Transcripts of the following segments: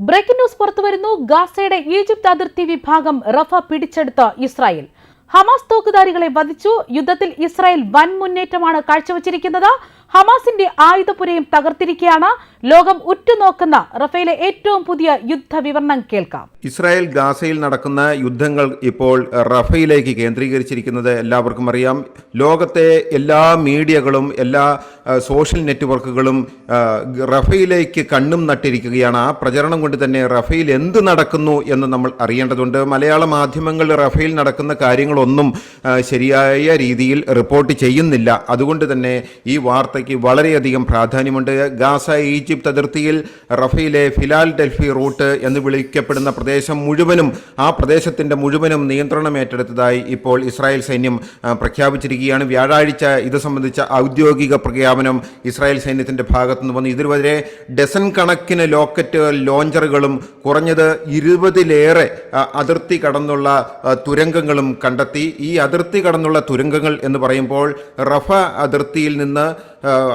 Breaking news പുറത്തുവരുന്നു. ഗാസയുടെ Egypt അതിർത്തി വിഭാഗം റഫ പിടിച്ചെടുത്ത ഇസ്രായേൽ. ഹമാസ് തോക്കുധാരികളെ വധിച്ചു. യുദ്ധത്തിൽ ഇസ്രായേൽ വൻ മുന്നേറ്റമാണ് കാഴ്ചവച്ചിരിക്കുന്നത്. ഹമാസിന്റെ ആയുധപുരയും തകർത്തിരിക്കുകയാണ് ലോകം ഉറ്റുനോക്കുന്ന റഫേലെ ഏറ്റവും പുതിയ യുദ്ധ വിവരണം കേൾക്കാം. ഇസ്രായേൽ ഗാസയിൽ നടക്കുന്ന യുദ്ധങ്ങൾ ഇപ്പോൾ റഫയിലേക്ക് കേന്ദ്രീകരിച്ചിരിക്കുന്നത് എല്ലാവർക്കും അറിയാം. ലോകത്തെ എല്ലാ മീഡിയകളും എല്ലാ സോഷ്യൽ നെറ്റ്വർക്കുകളും റഫയിലേക്ക് കണ്ണും നട്ടിരിക്കുകയാണ്. ആ പ്രചരണം കൊണ്ട് തന്നെ റഫയിൽ എന്ത് നടക്കുന്നു എന്ന് നമ്മൾ അറിയേണ്ടതുണ്ട്. മലയാള മാധ്യമങ്ങൾ റഫയിൽ നടക്കുന്ന കാര്യങ്ങളൊന്നും ശരിയായ രീതിയിൽ റിപ്പോർട്ട് ചെയ്യുന്നില്ല. അതുകൊണ്ട് തന്നെ ഈ വാർത്തയ്ക്ക് വളരെയധികം പ്രാധാന്യമുണ്ട്. ഗാസ ഈജിപ്ത് അതിർത്തിയിൽ റഫയിലെ ഫിലാൽ ഡൽഫി റൂട്ട് എന്ന് വിളിക്കപ്പെടുന്ന പ്രദേശം മുഴുവനും ആ പ്രദേശത്തിന്റെ മുഴുവനും നിയന്ത്രണം ഏറ്റെടുത്തതായി ഇപ്പോൾ ഇസ്രായേൽ സൈന്യം പ്രഖ്യാപിച്ചിരിക്കുകയാണ്. വ്യാഴാഴ്ച ഇത് സംബന്ധിച്ച ഔദ്യോഗിക പ്രഖ്യാപനം ഇസ്രായേൽ സൈന്യത്തിന്റെ ഭാഗത്തുനിന്ന് വന്നു. ഇതുവരെ ഡസൻ കണക്കിന് ലോക്കറ്റ് ലോഞ്ചറുകളും കുറഞ്ഞത് ഇരുപതിലേറെ അതിർത്തി കടന്നുള്ള തുരങ്കങ്ങളും കണ്ടെത്തി. ഈ അതിർത്തി കടന്നുള്ള തുരങ്കങ്ങൾ എന്ന് പറയുമ്പോൾ റഫ അതിർത്തിയിൽ നിന്ന്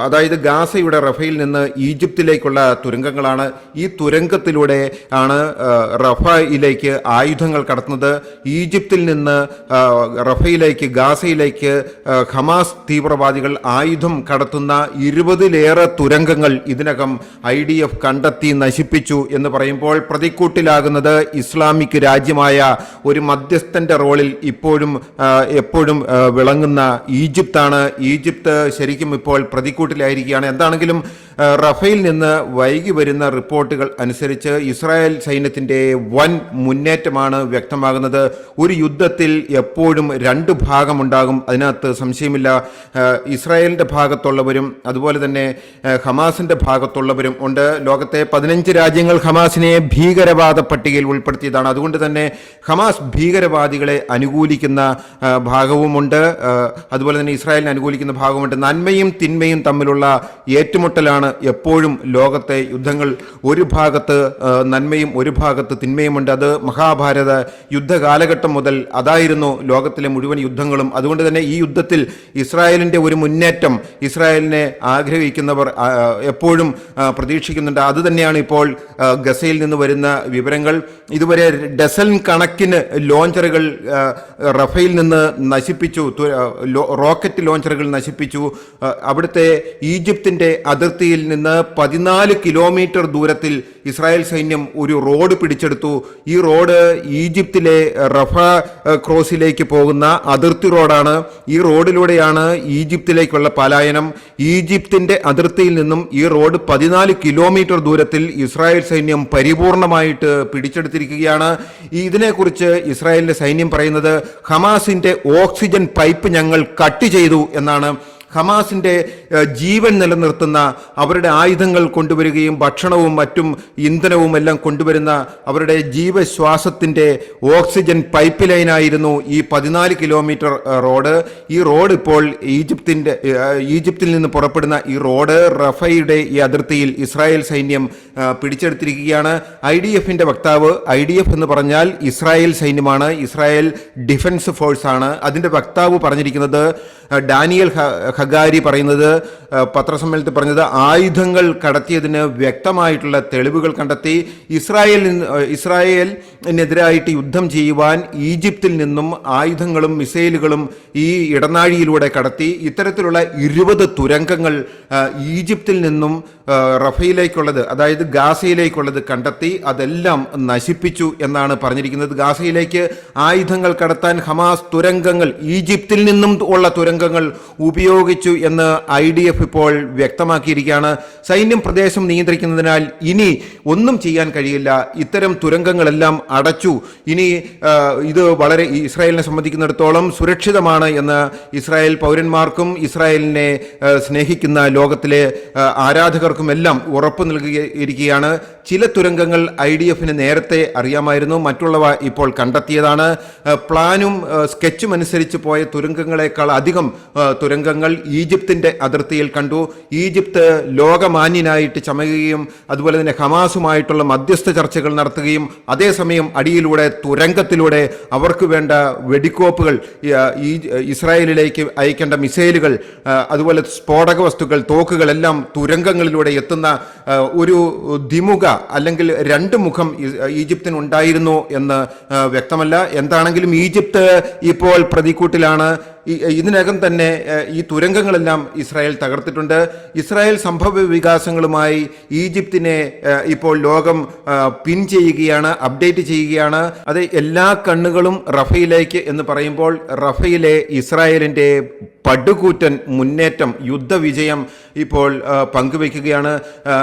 അതായത് ഗാസയുടെ റഫയിൽ നിന്ന് ഈജിപ്തിലേക്കുള്ള തുരങ്കങ്ങളാണ്. ഈ തുരങ്കത്തിലൂടെ ആണ് റഫയിലേക്ക് ആയുധങ്ങൾ കടത്തുന്നത്. ഈജിപ്തിൽ നിന്ന് റഫയിലേക്ക് ഗാസയിലേക്ക് ഹമാസ് തീവ്രവാദികൾ ആയുധം കടത്തുന്ന ഇരുപതിലേറെ തുരങ്കങ്ങൾ ഇതിനകം ഐ ഡി എഫ് കണ്ടെത്തി നശിപ്പിച്ചു എന്ന് പറയുമ്പോൾ പ്രതിക്കൂട്ടിലാകുന്നത് ഇസ്ലാമിക് രാജ്യമായ ഒരു മധ്യസ്ഥന്റെ റോളിൽ ഇപ്പോഴും എപ്പോഴും വിളങ്ങുന്ന ഈജിപ്താണ്. ഈജിപ്ത് ശരിക്കും ഇപ്പോൾ പ്രതിക്കൂട്ടിലായിരിക്കുകയാണ്. എന്താണെങ്കിലും ആ, റഫയിൽ നിന്ന് വൈകി വരുന്ന റിപ്പോർട്ടുകൾ അനുസരിച്ച് ഇസ്രായേൽ സൈന്യത്തിന്റെ വൻ മുന്നേറ്റമാണ് വ്യക്തമാകുന്നത്. ഒരു യുദ്ധത്തിൽ എപ്പോഴും രണ്ട് ഭാഗമുണ്ടാകും. അതിനകത്ത് സംശയമില്ല. ഇസ്രായേലിന്റെ ഭാഗത്തുള്ളവരും അതുപോലെ തന്നെ ഹമാസിന്റെ ഭാഗത്തുള്ളവരും ഉണ്ട്. ലോകത്തെ പതിനഞ്ച് രാജ്യങ്ങൾ ഹമാസിനെ ഭീകരവാദ പട്ടികയിൽ ഉൾപ്പെടുത്തിയതാണ്. അതുകൊണ്ട് തന്നെ ഹമാസ് ഭീകരവാദികളെ അനുകൂലിക്കുന്ന ഭാഗവുമുണ്ട്. അതുപോലെ തന്നെ ഇസ്രായേലിനെ അനുകൂലിക്കുന്ന ഭാഗമുണ്ട് നന്മയും തിന്മയും തമ്മിലുള്ള ഏറ്റുമുട്ടലാണ് എപ്പോഴും ലോകത്തെ യുദ്ധങ്ങൾ ഒരു ഭാഗത്ത് നന്മയും ഒരു ഭാഗത്ത് തിന്മയുമുണ്ട്. അത് മഹാഭാരത യുദ്ധ കാലഘട്ടം മുതൽ അതായിരുന്നു ലോകത്തിലെ മുഴുവൻ യുദ്ധങ്ങളും. അതുകൊണ്ട് തന്നെ ഈ യുദ്ധത്തിൽ ഇസ്രായേലിന്റെ ഒരു മുന്നേറ്റം ഇസ്രായേലിനെ ആഗ്രഹിക്കുന്നവർ എപ്പോഴും പ്രതീക്ഷിക്കുന്നുണ്ട്. അത് തന്നെയാണ് ഇപ്പോൾ ഗസയിൽ നിന്ന് വരുന്ന വിവരങ്ങൾ. ഇതുവരെ ഡസൻ കണക്കിന് ലോഞ്ചറുകൾ റഫയിൽ നിന്ന് നശിപ്പിച്ചു റോക്കറ്റ് ലോഞ്ചറുകൾ നശിപ്പിച്ചു. അവിടുത്തെ ഈജിപ്തിന്റെ അതിർത്തിയിൽ നിന്ന് പതിനാല് കിലോമീറ്റർ ദൂരത്തിൽ ഇസ്രായേൽ സൈന്യം ഒരു റോഡ് പിടിച്ചെടുത്തു. ഈ റോഡ് ഈജിപ്തിലെ റഫ ക്രോസിലേക്ക് പോകുന്ന അതിർത്തി റോഡാണ്. ഈ റോഡിലൂടെയാണ് ഈജിപ്തിലേക്കുള്ള പലായനം. ഈജിപ്തിന്റെ അതിർത്തിയിൽ നിന്നും ഈ റോഡ് പതിനാല് കിലോമീറ്റർ ദൂരത്തിൽ ഇസ്രായേൽ സൈന്യം പരിപൂർണമായിട്ട് പിടിച്ചെടുത്തിരിക്കുകയാണ്. ഇതിനെക്കുറിച്ച് ഇസ്രായേലിന്റെ സൈന്യം പറയുന്നത് ഹമാസിന്റെ ഓക്സിജൻ പൈപ്പ് ഞങ്ങൾ കട്ട് ചെയ്തു എന്നാണ്. ഹമാസിന്റെ ജീവൻ നിലനിർത്തുന്ന അവരുടെ ആയുധങ്ങൾ കൊണ്ടുവരികയും ഭക്ഷണവും മറ്റും ഇന്ധനവും എല്ലാം കൊണ്ടുവരുന്ന അവരുടെ ജീവശ്വാസത്തിന്റെ ഓക്സിജൻ പൈപ്പ് ലൈനായിരുന്നു ഈ പതിനാല് കിലോമീറ്റർ റോഡ്. ഈ റോഡ് ഇപ്പോൾ ഈജിപ്തിന്റെ ഈജിപ്തിൽ നിന്ന് പുറപ്പെടുന്ന ഈ റോഡ് റഫയുടെ ഈ അതിർത്തിയിൽ ഇസ്രായേൽ സൈന്യം പിടിച്ചെടുത്തിരിക്കുകയാണ്. ഐ ഡി എഫിന്റെ വക്താവ് ഐ ഡി എഫ് എന്ന് പറഞ്ഞാൽ ഇസ്രായേൽ സൈന്യമാണ്. ഇസ്രായേൽ ഡിഫൻസ് ഫോഴ്സ് ആണ് അതിന്റെ വക്താവ് പറഞ്ഞിരിക്കുന്നത് ഡാനിയൽ ഹഗാരി പറയുന്നത് പത്രസമ്മേളനത്തിൽ പറഞ്ഞത് ആയുധങ്ങൾ കടത്തിയതിന് വ്യക്തമായിട്ടുള്ള തെളിവുകൾ കണ്ടെത്തി ഇസ്രായേൽ ഇസ്രായേലിനെതിരായിട്ട് യുദ്ധം ചെയ്യുവാൻ ഈജിപ്തിൽ നിന്നും ആയുധങ്ങളും മിസൈലുകളും ഈ ഇടനാഴിയിലൂടെ കടത്തി ഇത്തരത്തിലുള്ള ഇരുപത് തുരങ്കങ്ങൾ ഈജിപ്തിൽ നിന്നും റഫയിലേക്കുള്ളത് അതായത് ഗാസയിലേക്കുള്ളത് കണ്ടെത്തി അതെല്ലാം നശിപ്പിച്ചു എന്നാണ് പറഞ്ഞിരിക്കുന്നത്. ഗാസയിലേക്ക് ആയുധങ്ങൾ കടത്താൻ ഹമാസ് തുരങ്കങ്ങൾ ഈജിപ്തിൽ നിന്നും ഉള്ള തുരങ്കങ്ങൾ ഉപയോഗിച്ചു എന്ന് ഐ ഡി എഫ് ഇപ്പോൾ വ്യക്തമാക്കിയിരിക്കുകയാണ്. സൈന്യം പ്രദേശം നിയന്ത്രിക്കുന്നതിനാൽ ഇനി ഒന്നും ചെയ്യാൻ കഴിയില്ല. ഇത്തരം തുരങ്കങ്ങളെല്ലാം അടച്ചു. ഇനി ഇത് വളരെ ഇസ്രായേലിനെ സംബന്ധിക്കുന്നിടത്തോളം സുരക്ഷിതമാണ് എന്ന് ഇസ്രായേൽ പൗരന്മാർക്കും ഇസ്രായേലിനെ സ്നേഹിക്കുന്ന ലോകത്തിലെ ആരാധകർക്കും എല്ലാം ഉറപ്പ് നൽകിയിരിക്കുകയാണ്. ചില തുരങ്കങ്ങൾ ഐ ഡി എഫിന് നേരത്തെ അറിയാമായിരുന്നു. മറ്റുള്ളവ ഇപ്പോൾ കണ്ടെത്തിയതാണ്. പ്ലാനും സ്കെച്ചും അനുസരിച്ച് പോയ തുരങ്കങ്ങളെക്കാൾ അധികം തുരങ്കങ്ങൾ ഈജിപ്തിന്റെ അതിർത്തിയിൽ കണ്ടു. ഈജിപ്ത് ലോകമാന്യനായിട്ട് ചമയുകയും അതുപോലെ തന്നെ ഹമാസുമായിട്ടുള്ള മധ്യസ്ഥ ചർച്ചകൾ നടത്തുകയും അതേസമയം അടിയിലൂടെ തുരങ്കത്തിലൂടെ അവർക്ക് വേണ്ട വെടിക്കോപ്പുകൾ ഇസ്രായേലിലേക്ക് അയക്കേണ്ട മിസൈലുകൾ അതുപോലെ സ്ഫോടക വസ്തുക്കൾ തോക്കുകളെല്ലാം തുരങ്കങ്ങളിലൂടെ അവിടെ എത്തുന്ന ഒരു ദ്വിമുഖ അല്ലെങ്കിൽ രണ്ട് മുഖം ഈജിപ്തിന് ഉണ്ടായിരുന്നു എന്ന് വ്യക്തമല്ല. എന്താണെങ്കിലും ഈജിപ്ത് ഇപ്പോൾ പ്രതിക്കൂട്ടിലാണ് ഇതിനകം തന്നെ ഈ തുരങ്കങ്ങളെല്ലാം ഇസ്രായേൽ തകർത്തിട്ടുണ്ട്. ഇസ്രായേൽ സംഭവ വികാസങ്ങളുമായി ഈജിപ്തിനെ ഇപ്പോൾ ലോകം പിൻ ചെയ്യുകയാണ് അപ്ഡേറ്റ് ചെയ്യുകയാണ്. അത് എല്ലാ കണ്ണുകളും റഫയിലേക്ക് എന്ന് പറയുമ്പോൾ റഫയിലെ ഇസ്രായേലിന്റെ പടുകൂറ്റൻ മുന്നേറ്റം യുദ്ധവിജയം ഇപ്പോൾ പങ്കുവയ്ക്കുകയാണ്.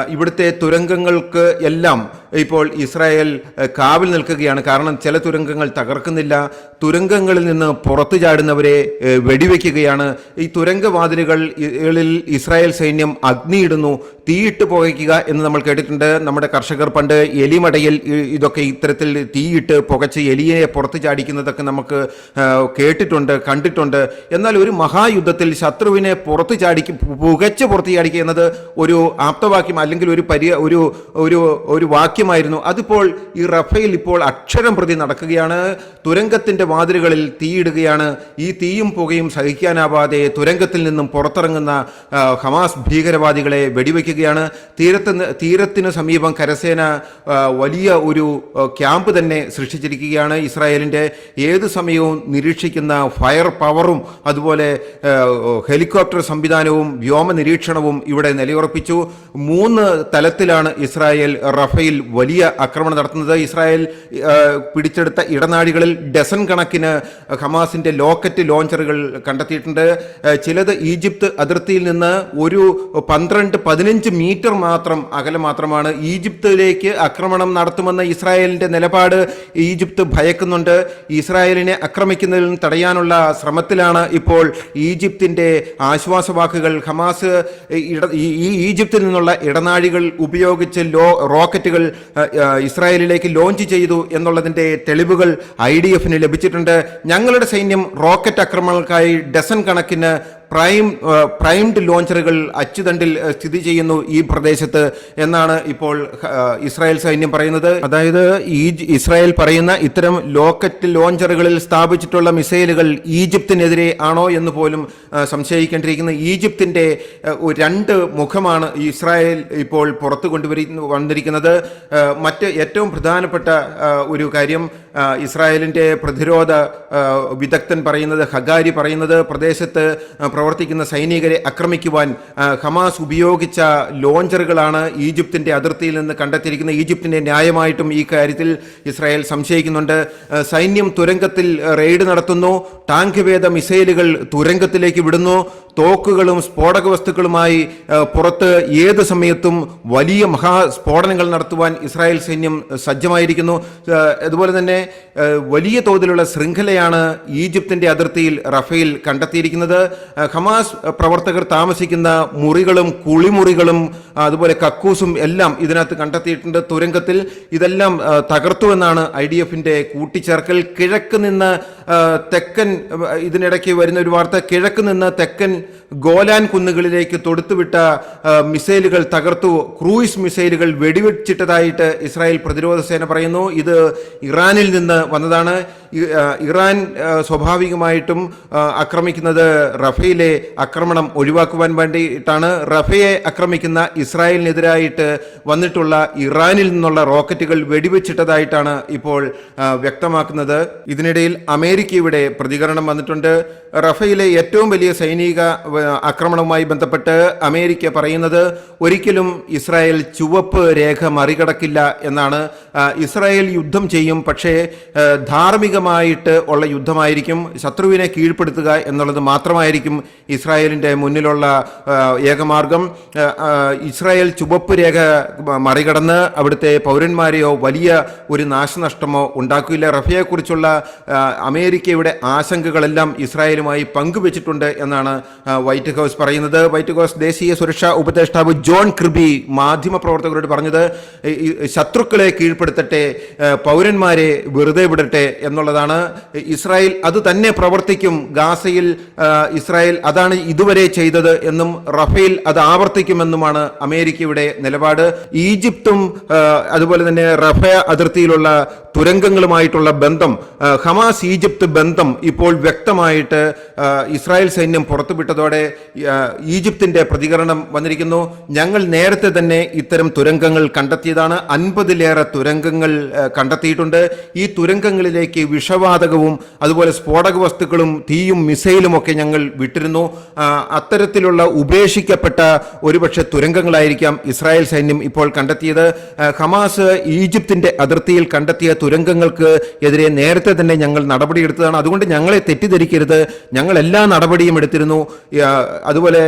ഇവിടുത്തെ തുരങ്കങ്ങൾക്ക് എല്ലാം ഇപ്പോൾ ഇസ്രായേൽ കാവിൽ നിൽക്കുകയാണ്. കാരണം ചില തുരങ്കങ്ങൾ തകർക്കുന്നില്ല. തുരങ്കങ്ങളിൽ നിന്ന് പുറത്തു ചാടുന്നവരെ വെടിവെക്കുകയാണ്. ഈ തുരങ്കവാതിലുകളിൽ ഇസ്രായേൽ സൈന്യം അഗ്നിയിടുന്നു. തീയിട്ട് പുകയ്ക്കുക എന്ന് നമ്മൾ കേട്ടിട്ടുണ്ട്. നമ്മുടെ കർഷകർ പണ്ട് എലിമടയിൽ ഇതൊക്കെ ഇത്തരത്തിൽ തീയിട്ട് പുകച്ച് എലിയെ പുറത്തു ചാടിക്കുന്നതൊക്കെ നമുക്ക് കേട്ടിട്ടുണ്ട് കണ്ടിട്ടുണ്ട്. എന്നാൽ ഒരു മഹായുദ്ധത്തിൽ ശത്രുവിനെ പുറത്ത് ചാടിക്ക് പുകച്ച് പുറത്ത് ചാടിക്കുക എന്നത് ഒരു ആപ്തവാക്യം അല്ലെങ്കിൽ ഒരു പരി ഒരു ഒരു ഒരു വാക്യമായിരുന്നു. അതിപ്പോൾ ഈ റഫേൽ ഇപ്പോൾ അക്ഷരം പ്രതി നടക്കുകയാണ്. തുരങ്കത്തിന്റെ വാതിലുകളിൽ തീയിടുകയാണ് ഈ തീയും പുകയും സഹിക്കാനാവാതെ തുരങ്കത്തിൽ നിന്നും പുറത്തിറങ്ങുന്ന ഹമാസ് ഭീകരവാദികളെ വെടിവെക്കുകയാണ്. തീരത്ത് തീരത്തിന് സമീപം കരസേന വലിയ ഒരു ക്യാമ്പ് തന്നെ സൃഷ്ടിച്ചിരിക്കുകയാണ് ഇസ്രായേലിന്റെ ഏത് സമയവും നിരീക്ഷിക്കുന്ന ഫയർ പവറും അതുപോലെ ഹെലികോപ്റ്റർ സംവിധാനവും വ്യോമ നിരീക്ഷണവും ഇവിടെ നിലയുറപ്പിച്ചു. മൂന്ന് തലത്തിലാണ് ഇസ്രായേൽ റഫേൽ വലിയ ആക്രമണം നടത്തുന്നത് ഇസ്രായേൽ പിടിച്ചെടുത്ത ഇടനാഴികളിൽ ഡസൻ കണക്കിന് ഹമാസിന്റെ ലോക്കറ്റ് ലോഞ്ചറുകൾ കണ്ടെത്തിയിട്ടുണ്ട്. ചിലത് ഈജിപ്ത് അതിർത്തിയിൽ നിന്ന് ഒരു പന്ത്രണ്ട് പതിനഞ്ച് മീറ്റർ മാത്രം അകലെ മാത്രമാണ് ഈജിപ്തിലേക്ക് ആക്രമണം നടത്തുമെന്ന ഇസ്രായേലിന്റെ നിലപാട് ഈജിപ്ത് ഭയക്കുന്നുണ്ട്. ഇസ്രായേലിനെ ആക്രമിക്കുന്നതിൽ തടയാനുള്ള ശ്രമത്തിലാണ് ഇപ്പോൾ ഈജിപ്തിന്റെ ആശ്വാസവാക്കുകൾ. ഹമാസ് ഈ ഈജിപ്തിൽ നിന്നുള്ള ഇടനാഴികൾ ഉപയോഗിച്ച് ലോ റോക്കറ്റുകൾ ഇസ്രായേലിലേക്ക് ലോഞ്ച് ചെയ്തു എന്നുള്ളതിന്റെ തെളിവുകൾ ഐ ഡി എഫിന് ലഭിച്ചിട്ടുണ്ട്. ഞങ്ങളുടെ സൈന്യം റോക്കറ്റ് ആക്രമണങ്ങൾക്കായി ഡസൻ കണക്കിന് പ്രൈം പ്രൈംഡ് ലോഞ്ചറുകൾ അച്ചുതണ്ടിൽ സ്ഥിതി ചെയ്യുന്നു ഈ പ്രദേശത്ത് എന്നാണ് ഇപ്പോൾ ഇസ്രായേൽ സൈന്യം പറയുന്നത്. അതായത് ഈ ഇസ്രായേൽ പറയുന്ന ഇത്തരം ലോക്കറ്റ് ലോഞ്ചറുകളിൽ സ്ഥാപിച്ചിട്ടുള്ള മിസൈലുകൾ ഈജിപ്തിനെതിരെ ആണോ എന്ന് പോലും സംശയിക്കേണ്ടിയിരിക്കുന്ന. ഈജിപ്തിന്റെ രണ്ട് മുഖമാണ് ഇസ്രായേൽ ഇപ്പോൾ പുറത്തു കൊണ്ടുവരി വന്നിരിക്കുന്നത്. മറ്റ് ഏറ്റവും പ്രധാനപ്പെട്ട ഒരു കാര്യം ആ, ഇസ്രായേലിന്റെ പ്രതിരോധ വിദഗ്ധൻ പറയുന്നത് ഹഗാരി പറയുന്നത് പ്രദേശത്ത് പ്രവർത്തിക്കുന്ന സൈനികരെ ആക്രമിക്കുവാൻ ഹമാസ് ഉപയോഗിച്ച ലോഞ്ചറുകളാണ് ഈജിപ്തിന്റെ അതിർത്തിയിൽ നിന്ന് കണ്ടെത്തിയിരിക്കുന്നത്. ഈജിപ്തിന്റെ ന്യായമായിട്ടും ഈ കാര്യത്തിൽ ഇസ്രായേൽ സംശയിക്കുന്നുണ്ട്. സൈന്യം തുരങ്കത്തിൽ റെയ്ഡ് നടത്തുന്നു. ടാങ്ക് വേദ മിസൈലുകൾ തുരങ്കത്തിലേക്ക് വിടുന്നു. തോക്കുകളും സ്ഫോടക വസ്തുക്കളുമായി പുറത്ത് ഏത് സമയത്തും വലിയ മഹാസ്ഫോടനങ്ങൾ നടത്തുവാൻ ഇസ്രായേൽ സൈന്യം സജ്ജമായിരിക്കുന്നു. അതുപോലെ തന്നെ വലിയ തോതിലുള്ള ശൃംഖലയാണ് ഈജിപ്തിന്റെ അതിർത്തിയിൽ റഫേൽ കണ്ടെത്തിയിരിക്കുന്നത്. ഹമാസ് പ്രവർത്തകർ താമസിക്കുന്ന മുറികളും കുളിമുറികളും അതുപോലെ കക്കൂസും എല്ലാം ഇതിനകത്ത് കണ്ടെത്തിയിട്ടുണ്ട്. തുരങ്കത്തിൽ ഇതെല്ലാം തകർത്തുവെന്നാണ് ഐ ഡി എഫിന്റെ കൂട്ടിച്ചേർക്കൽ. കിഴക്ക് നിന്ന് തെക്കൻ ഇതിനിടയ്ക്ക് വരുന്ന ഒരു വാർത്ത കിഴക്ക് നിന്ന് തെക്കൻ ഗോലാൻ കുന്നുകളിലേക്ക് തൊടുത്തുവിട്ട മിസൈലുകൾ തകർത്തു. ക്രൂയിസ് മിസൈലുകൾ വെടിവെച്ചിട്ടതായിട്ട് ഇസ്രായേൽ പ്രതിരോധ സേന പറയുന്നു. ഇത് ഇറാനിൽ നിന്ന് വന്നതാണ്. ഇറാൻ സ്വാഭാവികമായിട്ടും ആക്രമിക്കുന്നത് റഫയിലെ ആക്രമണം ഒഴിവാക്കുവാൻ വേണ്ടിയിട്ടാണ്. റഫയെ ആക്രമിക്കുന്ന ഇസ്രായേലിനെതിരായിട്ട് വന്നിട്ടുള്ള ഇറാനിൽ നിന്നുള്ള റോക്കറ്റുകൾ വെടിവെച്ചിട്ടതായിട്ടാണ് ഇപ്പോൾ വ്യക്തമാക്കുന്നത്. ഇതിനിടയിൽ അമേരിക്കയുടെ പ്രതികരണം വന്നിട്ടുണ്ട്. റഫയിലെ ഏറ്റവും വലിയ സൈനിക ആക്രമണവുമായി ബന്ധപ്പെട്ട് അമേരിക്ക പറയുന്നത് ഒരിക്കലും ഇസ്രായേൽ ചുവപ്പ് രേഖ മറികടക്കില്ല എന്നാണ്. ഇസ്രായേൽ യുദ്ധം ചെയ്യും പക്ഷേ ധാർമ്മികമായിട്ട് ഉള്ള യുദ്ധമായിരിക്കും. ശത്രുവിനെ കീഴ്പ്പെടുത്തുക എന്നുള്ളത് മാത്രമായിരിക്കും ഇസ്രായേലിന്റെ മുന്നിലുള്ള ഏകമാർഗം. ഇസ്രായേൽ ചുവപ്പ് രേഖ മറികടന്ന് അവിടുത്തെ പൗരന്മാരെയോ വലിയ ഒരു നാശനഷ്ടമോ ഉണ്ടാക്കില്ല. റഫയെക്കുറിച്ചുള്ള അമേരിക്കയുടെ ആശങ്കകളെല്ലാം ഇസ്രായേലുമായി പങ്കുവച്ചിട്ടുണ്ട് എന്നാണ് വൈറ്റ് ഹൗസ് പറയുന്നത് വൈറ്റ് ഹൗസ് ദേശീയ സുരക്ഷാ ഉപദേഷ്ടാവ് ജോൺ ക്രിബി മാധ്യമപ്രവർത്തകരോട് പറഞ്ഞത് ശത്രുക്കളെ കീഴ്പ്പെടുത്തട്ടെ പൗരന്മാരെ വെറുതെ വിടട്ടെ എന്നുള്ളതാണ്. ഇസ്രായേൽ അത് തന്നെ പ്രവർത്തിക്കും ഗാസയിൽ ഇസ്രായേൽ അതാണ് ഇതുവരെ ചെയ്തത് എന്നും റഫേൽ അത് ആവർത്തിക്കുമെന്നുമാണ് അമേരിക്കയുടെ നിലപാട്. ഈജിപ്തും അതുപോലെ തന്നെ റഫ അതിർത്തിയിലുള്ള തുരങ്കങ്ങളുമായിട്ടുള്ള ബന്ധം ഹമാസ് ഈജിപ്ത് ബന്ധം ഇപ്പോൾ വ്യക്തമായിട്ട് ഇസ്രായേൽ സൈന്യം പുറത്തുവിട്ടതാണ് കേട്ടതോടെ ഈജിപ്തിന്റെ പ്രതികരണം വന്നിരിക്കുന്നു. ഞങ്ങൾ നേരത്തെ തന്നെ ഇത്തരം തുരങ്കങ്ങൾ കണ്ടെത്തിയതാണ്. അൻപതിലേറെ തുരങ്കങ്ങൾ കണ്ടെത്തിയിട്ടുണ്ട്. ഈ തുരങ്കങ്ങളിലേക്ക് വിഷവാതകവും അതുപോലെ സ്ഫോടക വസ്തുക്കളും തീയും മിസൈലും ഒക്കെ ഞങ്ങൾ വിട്ടിരുന്നു. അത്തരത്തിലുള്ള ഉപേക്ഷിക്കപ്പെട്ട ഒരുപക്ഷെ തുരങ്കങ്ങളായിരിക്കാം ഇസ്രായേൽ സൈന്യം ഇപ്പോൾ കണ്ടെത്തിയത്. ഹമാസ് ഈജിപ്തിന്റെ അതിർത്തിയിൽ കണ്ടെത്തിയ തുരങ്കങ്ങൾക്ക് എതിരെ നേരത്തെ തന്നെ ഞങ്ങൾ നടപടിയെടുത്തതാണ്. അതുകൊണ്ട് ഞങ്ങളെ തെറ്റിദ്ധരിക്കരുത്. ഞങ്ങൾ എല്ലാ നടപടിയും എടുത്തിരുന്നു. അതുപോലെ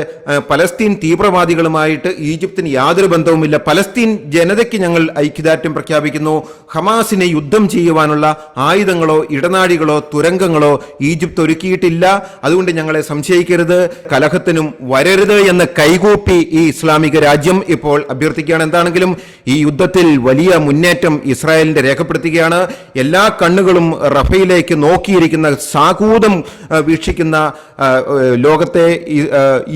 പലസ്തീൻ തീവ്രവാദികളുമായിട്ട് ഈജിപ്തിന് യാതൊരു ബന്ധവുമില്ല. പലസ്തീൻ ജനതയ്ക്ക് ഞങ്ങൾ ഐക്യദാർഢ്യം പ്രഖ്യാപിക്കുന്നു. ഹമാസിനെ യുദ്ധം ചെയ്യുവാനുള്ള ആയുധങ്ങളോ ഇടനാഴികളോ തുരങ്കങ്ങളോ ഈജിപ്ത് ഒരുക്കിയിട്ടില്ല. അതുകൊണ്ട് ഞങ്ങളെ സംശയിക്കരുത്. കലഹത്തിനും വരരുത് എന്ന് കൈകൂപ്പി ഈ ഇസ്ലാമിക രാജ്യം ഇപ്പോൾ അഭ്യർത്ഥിക്കുകയാണ്. എന്താണെങ്കിലും ഈ യുദ്ധത്തിൽ വലിയ മുന്നേറ്റം ഇസ്രായേലിന്റെ രേഖപ്പെടുത്തുകയാണ്. എല്ലാ കണ്ണുകളും റഫയിലേക്ക് നോക്കിയിരിക്കുന്ന സാകൂതം വീക്ഷിക്കുന്ന ലോകത്തെ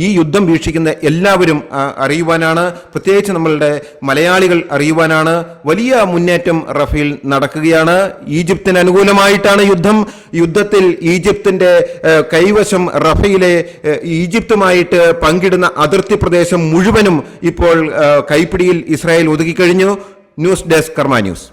ഈ, യുദ്ധം വീക്ഷിക്കുന്ന എല്ലാവരും അറിയുവാനാണ്. പ്രത്യേകിച്ച് നമ്മളുടെ മലയാളികൾ അറിയുവാനാണ്. വലിയ മുന്നേറ്റം റഫേൽ നടക്കുകയാണ്. ഈജിപ്തിന് അനുകൂലമായിട്ടാണ് യുദ്ധം. യുദ്ധത്തിൽ ഈജിപ്തിന്റെ കൈവശം റഫയിലെ ഈജിപ്തുമായിട്ട് പങ്കിടുന്ന അതിർത്തി പ്രദേശം മുഴുവനും ഇപ്പോൾ കൈപ്പിടിയിൽ Israel ഒതുക്കിക്കഴിഞ്ഞു. News desk Karma news.